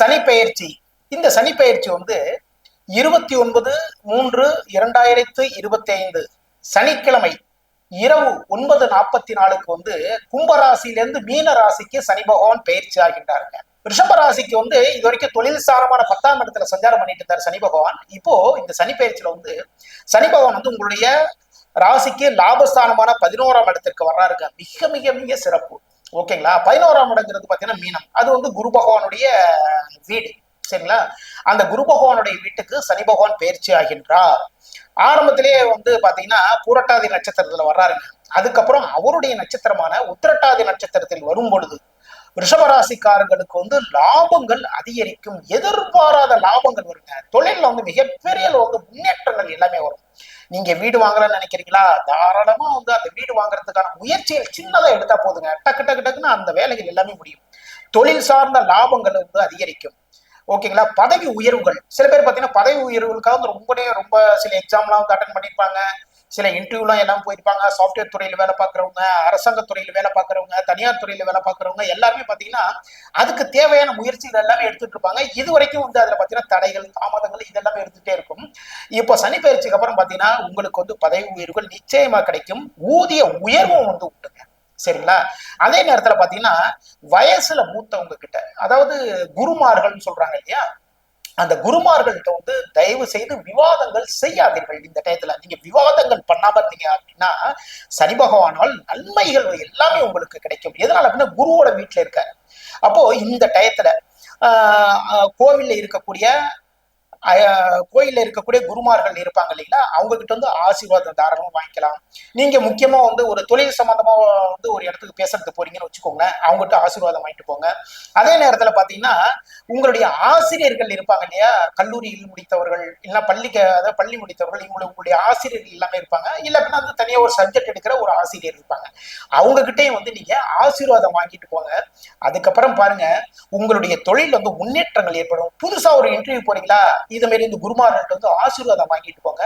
சனி பெயர்ச்சி இந்த சனி பெயர்ச்சி வந்து இருபத்தி ஒன்பது மூன்று இரண்டாயிரத்து இருபத்தி ஐந்து சனிக்கிழமை இரவு ஒன்பது நாற்பத்தி நாலுக்கு வந்து கும்பராசியிலிருந்து மீன ராசிக்கு சனி பகவான் பயிற்சி ஆகின்றாருங்க. ரிஷப ராசிக்கு வந்து இது வரைக்கும் தொழில் சாரமான பத்தாம் இடத்துல சஞ்சாரம் பண்ணிட்டு இருந்தார் சனி பகவான். இப்போ இந்த சனி பயிற்சியில வந்து சனி பகவான் வந்து உங்களுடைய ராசிக்கு லாபஸ்தானமான பதினோராம் இடத்திற்கு வர்றாருங்க. மிக மிக மிக சிறப்பு. ஓகேங்களா? பதினோராம் இடங்கிறது பாத்தீங்கன்னா மீனம். அது வந்து குரு பகவானுடைய வீடு. சரிங்களா? அந்த குரு பகவானுடைய வீட்டுக்கு சனி பகவான் பயிற்சி ஆகின்றார். ஆரம்பத்திலேயே வந்து பாத்தீங்கன்னா பூரட்டாதி நட்சத்திரத்துல வர்றாருங்க. அதுக்கப்புறம் அவருடைய நட்சத்திரமான உத்திரட்டாதி நட்சத்திரத்தில் வரும் பொழுது ரிஷபராசிக்காரர்களுக்கு வந்து லாபங்கள் அதிகரிக்கும். எதிர்பாராத லாபங்கள் வருங்க. தொழில்ல வந்து மிகப்பெரிய வந்து முன்னேற்றங்கள் எல்லாமே வரும். நீங்க வீடு வாங்கலாம்னு நினைக்கிறீங்களா? தாராளமா வந்து அந்த வீடு வாங்குறதுக்கான முயற்சிகள் சின்னதா எடுத்தா போதுங்க. டக்கு டக்கு டக்குன்னு அந்த வேலைகள் எல்லாமே முடியும். தொழில் சார்ந்த லாபங்கள் வந்து அதிகரிக்கும். ஓகேங்களா? பதவி உயர்வுகள். சில பேர் பார்த்தீங்கன்னா பதவி உயர்வுகளுக்காக வந்து ரொம்பவே ரொம்ப சில எக்ஸாம்லாம் வந்து அட்டன் பண்ணியிருப்பாங்க சில இன்டர்வியூலாம் எல்லாம் போயிருப்பாங்க. சாஃப்ட்வேர் துறையில் வேலை பார்க்குறவங்க அரசாங்க துறையில் வேலை பார்க்குறவங்க தனியார் துறையில் வேலை பார்க்குறவங்க எல்லாருமே பார்த்தீங்கன்னா அதுக்கு தேவையான முயற்சிகள் எல்லாமே எடுத்துட்டு இருப்பாங்க. இது வரைக்கும் வந்து அதில் பார்த்தீங்கன்னா தடைகள் தாமதங்கள் இதெல்லாமே எடுத்துகிட்டே இருக்கும். இப்போ சனி பயிற்சிக்கு அப்புறம் பார்த்தீங்கன்னா உங்களுக்கு வந்து பதவி உயர்வுகள் நிச்சயமாக கிடைக்கும். ஊதிய உயர்வும் வந்து உண்டுங்க. சரிங்களா? அதே நேரத்தில் பார்த்தீங்கன்னா வயசுல மூத்தவங்க கிட்ட அதாவது குருமார்கள்னு சொல்றாங்க இல்லையா? அந்த குருமார்கள்ட்ட வந்து தயவு செய்து விவாதங்கள் செய்யாதீர்கள் இந்த டயத்துல. நீங்க விவாதங்கள் பண்ணாம இருந்தீங்க அப்படின்னா சனி பகவானால் நன்மைகள் எல்லாமே உங்களுக்கு கிடைக்கும். எதனால அப்படின்னா குருவோட வீட்டுல இருக்காரு. அப்போ இந்த டயத்துல ஆஹ் கோவில்ல இருக்கக்கூடிய கோயில்ல இருக்கக்கூடிய குருமார்கள் இருப்பாங்க இல்லைங்களா? அவங்க கிட்ட வந்து ஆசீர்வாதம் தாராளமா வாங்கிக்கலாம். நீங்க முக்கியமா வந்து ஒரு தொழில் சம்பந்தமா வந்து ஒரு இடத்துக்கு பேசுறதுக்கு போறீங்கன்னு வச்சுக்கோங்களேன் அவங்ககிட்ட ஆசீர்வாதம் வாங்கிட்டு போங்க. அதே நேரத்துல பாத்தீங்கன்னா உங்களுடைய ஆசிரியர்கள் இருப்பாங்க இல்லையா? கல்லூரியில் முடித்தவர்கள் இல்லைன்னா பள்ளிக்கு அதாவது பள்ளி முடித்தவர்கள் இவங்களுக்கு உங்களுடைய ஆசிரியர்கள் எல்லாமே இருப்பாங்க. இல்ல அப்படின்னா வந்து தனியா ஒரு சப்ஜெக்ட் எடுக்கிற ஒரு ஆசிரியர் இருப்பாங்க. அவங்க கிட்டயும் வந்து நீங்க ஆசீர்வாதம் வாங்கிட்டு போங்க. அதுக்கப்புறம் பாருங்க உங்களுடைய தொழில் வந்து முன்னேற்றங்கள் ஏற்படும். புதுசா ஒரு இன்டர்வியூ போறீங்களா? இது மாதிரி இந்த குருமார்கள் வந்து ஆசீர்வாதம் வாங்கிட்டு போங்க.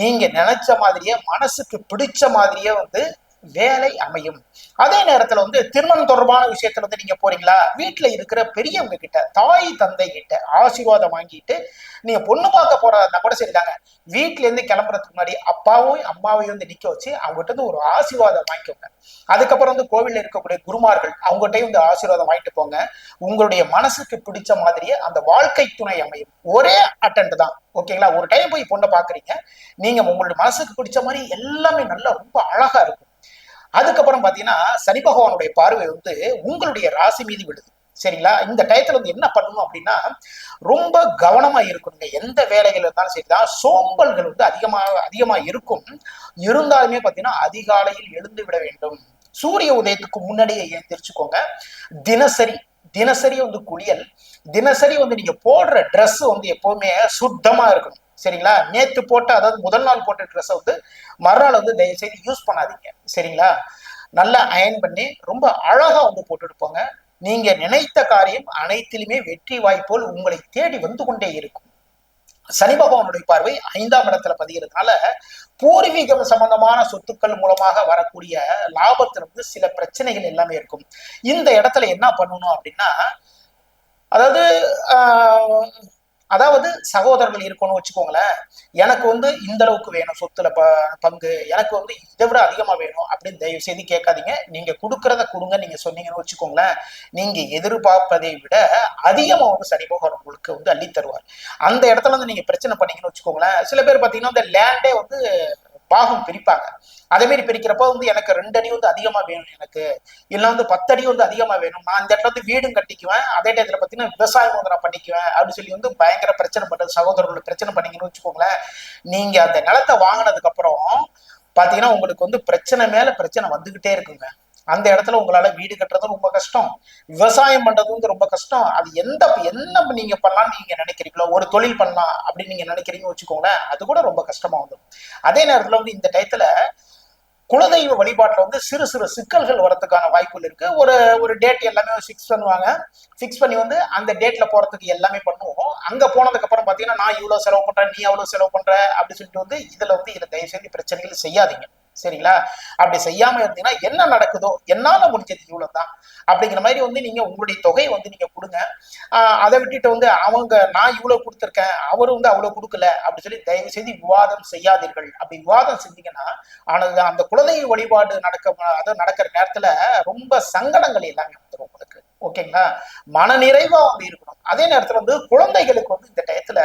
நீங்க நினைச்ச மாதிரியே மனசுக்கு பிடிச்ச மாதிரியே வந்து வேலை அமையும். அதே நேரத்துல வந்து திருமணம் தொடர்பான விஷயத்துல வந்து நீங்க போறீங்களா? வீட்டுல இருக்கிற பெரியவங்க கிட்ட தாய் தந்தை கிட்ட ஆசீர்வாதம் வாங்கிட்டு நீங்க பொண்ணு பார்க்க போறதா கூட சரிதாங்க. வீட்டுல இருந்து கிளம்புறதுக்கு முன்னாடி அப்பாவும் அம்மாவையும் வந்து நிக்க வச்சு அவங்ககிட்ட இருந்து ஒரு ஆசீர்வாதம் வாங்கிக்கோங்க. அதுக்கப்புறம் வந்து கோவில்ல இருக்கக்கூடிய குருமார்கள் அவங்ககிட்டயும் வந்து ஆசீர்வாதம் வாங்கிட்டு போங்க. உங்களுடைய மனசுக்கு பிடிச்ச மாதிரியே அந்த வாழ்க்கை துணை அமையும். ஒரே அட்டன்ட் தான். ஓகேங்களா? ஒரு டைம் போய் பொண்ணை பாக்குறீங்க நீங்க உங்களுடைய மனசுக்கு பிடிச்ச மாதிரி எல்லாமே நல்லா ரொம்ப அழகா இருக்கும். அதுக்கப்புறம் பாத்தீங்கன்னா சனி பகவானுடைய பார்வை வந்து உங்களுடைய ராசி மீது விடுது சரிங்களா? இந்த டயத்துல வந்து என்ன பண்ணணும் அப்படின்னா ரொம்ப கவனமா இருக்கணுங்க. எந்த வேலைகள் இருந்தாலும் சரிதான். சோம்பல்கள் வந்து அதிகமாக அதிகமா இருக்கும். இருந்தாலுமே பாத்தீங்கன்னா அதிகாலையில் எழுந்து விட வேண்டும். சூரிய உதயத்துக்கு முன்னாடியே எழுந்திரிச்சுக்கோங்க தினசரி தினசரி வந்து குளியல் தினசரி வந்து நீங்க போடுற ட்ரெஸ் வந்து எப்பவுமே சுத்தமா இருக்கணும். சரிங்களா? நேத்து போட்ட அதாவது முதல் நாள் போட்ட ட்ரெஸ்ஸை வந்து மறுநாள் வந்து தயவு செய்து யூஸ் பண்ணாதீங்க. சரிங்களா? நல்லா அயன் பண்ணி ரொம்ப அழகா வந்து போட்டுட்டு போங்க நீங்க நினைத்த காரியம் அனைத்திலுமே வெற்றி வாய்ப்போல் உங்களை தேடி வந்து கொண்டே இருக்கும். சனி பகவானுடைய பார்வை ஐந்தாம் இடத்துல பதிகிறதுனால பூர்வீகம் சம்பந்தமான சொத்துக்கள் மூலமாக வரக்கூடிய லாபத்திலிருந்து வந்து சில பிரச்சனைகள் எல்லாமே இருக்கும். இந்த இடத்துல என்ன பண்ணணும் அப்படின்னா அதாவது அதாவது சகோதரர்கள் இருக்கணும்னு வச்சுக்கோங்களேன். எனக்கு வந்து இந்த அளவுக்கு வேணும் சொத்துல ப பங்கு. எனக்கு வந்து இதை விட அதிகமா வேணும் அப்படின்னு தயவு செய்து கேட்காதீங்க. நீங்க கொடுக்கறத கொடுங்க நீங்க சொன்னீங்கன்னு வச்சுக்கோங்களேன். நீங்க எதிர்பார்ப்பதை விட அதிகமா வந்து சனி பகவான் உங்களுக்கு வந்து அள்ளி தருவார். அந்த இடத்துல வந்து நீங்க பிரச்சனை பண்ணீங்கன்னு வச்சுக்கோங்களேன். சில பேர் பாத்தீங்கன்னா இந்த லேண்டே வந்து பாகம் பிரிப்பாங்க. அதே மாதிரி பிரிக்கிறப்ப வந்து எனக்கு ரெண்டு அடி வந்து அதிகமா வேணும் எனக்கு. இல்லை வந்து பத்து அடி வந்து அதிகமா வேணும். நான் இந்த இடத்துல வந்து வீடும் கட்டிக்குவேன். அதே டயத்துல பாத்தீங்கன்னா விவசாயம் வந்து நான் பண்ணிக்குவேன் அப்படின்னு சொல்லி வந்து பயங்கர பிரச்சனை பண்றது சகோதரர்கள் பிரச்சனை பண்ணீங்கன்னு வச்சுக்கோங்களேன். நீங்க அந்த நிலத்தை வாங்கினதுக்கு அப்புறம் பாத்தீங்கன்னா உங்களுக்கு வந்து பிரச்சனை மேல பிரச்சனை வந்துகிட்டே இருக்குங்க. அந்த இடத்துல உங்களால வீடு கட்டுறதும் ரொம்ப கஷ்டம். விவசாயம் பண்றதுங்க வந்து ரொம்ப கஷ்டம். அது எந்த என்ன நீங்க பண்ணலாம்னு நீங்க நினைக்கிறீங்களோ ஒரு தொழில் பண்ணலாம் அப்படின்னு நீங்க நினைக்கிறீங்கன்னு வச்சுக்கோங்களேன் அது கூட ரொம்ப கஷ்டமா வந்துடும் அதே நேரத்துல வந்து இந்த டயத்துல குலதெய்வ வழிபாட்டில் வந்து சிறு சிறு சிக்கல்கள் வரதுக்கான வாய்ப்புகள் இருக்கு. ஒரு ஒரு டேட் எல்லாமே ஃபிக்ஸ் பண்ணுவாங்க. ஃபிக்ஸ் பண்ணி வந்து அந்த டேட்ல போறதுக்கு எல்லாமே பண்ணுவோம். அங்க போனதுக்கு அப்புறம் பாத்தீங்கன்னா நான் இவ்வளவு செலவு பண்றேன் நீ அவ்வளவு செலவு பண்ற அப்படி சொல்லிட்டு வந்து இதுல வந்து இதுல தயவு செய்து பிரச்சனைகள் செய்யாதீங்க. சரிங்களா? அப்படி செய்யாம இருந்தீங்கன்னா என்ன நடக்குதோ என்னால முடிஞ்சது இவ்வளவுதான். அப்படிங்கிற மாதிரி வந்து நீங்க உங்களுடைய தொகை வந்து நீங்க கொடுங்க. ஆஹ் அதை விட்டுட்டு வந்து அவங்க நான் இவ்வளவு கொடுத்துருக்கேன் அவர் வந்து அவ்வளவு கொடுக்கல அப்படின்னு சொல்லி தயவு செய்து விவாதம் செய்யாதீர்கள். அப்படி விவாதம் செஞ்சீங்கன்னா ஆனது அந்த குலதெய்வ வழிபாடு நடக்க அது நடக்கிற நேரத்துல ரொம்ப சங்கடங்கள் எல்லாமே வந்துடும் உங்களுக்கு. ஓகேங்களா? மன நிறைவா வந்து இருக்கணும். அதே நேரத்துல வந்து குழந்தைகளுக்கு வந்து இந்த டயத்துல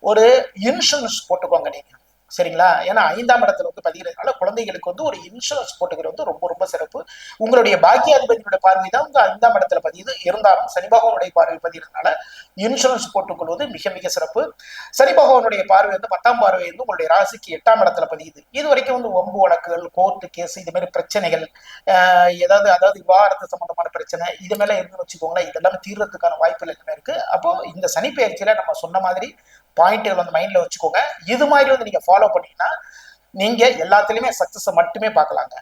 ஒரு இன்சூரன்ஸ் போட்டுக்கோங்க நீங்க. சரிங்களா? ஏன்னா ஐந்தாம் இடத்துல வந்து பதிகிறதுனால குழந்தைகளுக்கு வந்து ஒரு இன்சூரன்ஸ் போட்டுக்கிறது வந்து ரொம்ப ரொம்ப சிறப்பு. உங்களுடைய பாக்கியாதிபதியோட பார்வை தான் உங்க ஐந்தாம் இடத்துல பதியுது. இருந்தாலும் சனி பகவானுடைய பார்வை பதிகிறதுனால இன்சூரன்ஸ் போட்டுக்கொள்வது மிக மிக சிறப்பு. சனி பகவானுடைய பார்வை வந்து பத்தாம் பார்வை வந்து உங்களுடைய ராசிக்கு எட்டாம் இடத்துல பதியுது. இது வரைக்கும் வந்து ஒம்பு வழக்குகள் கோர்ட்டு கேஸ் இது மாதிரி பிரச்சனைகள் ஏதாவது அதாவது விவாகரத்து சம்பந்தமான பிரச்சனை இது மேல இருந்து வச்சுக்கோங்களேன் இதெல்லாம் தீர்றதுக்கான வாய்ப்புகள் எல்லாமே இருக்கு. அப்போ இந்த சனி பயிற்சியில நம்ம சொன்ன மாதிரி பாயிண்ட்கள் வந்து மைண்ட்ல வச்சுக்கோங்க. இது மாதிரி வந்து நீங்க ஃபாலோ பண்ணீங்கன்னா நீங்க எல்லாத்துலயுமே சக்சஸ் மட்டுமே பார்க்கலாங்க.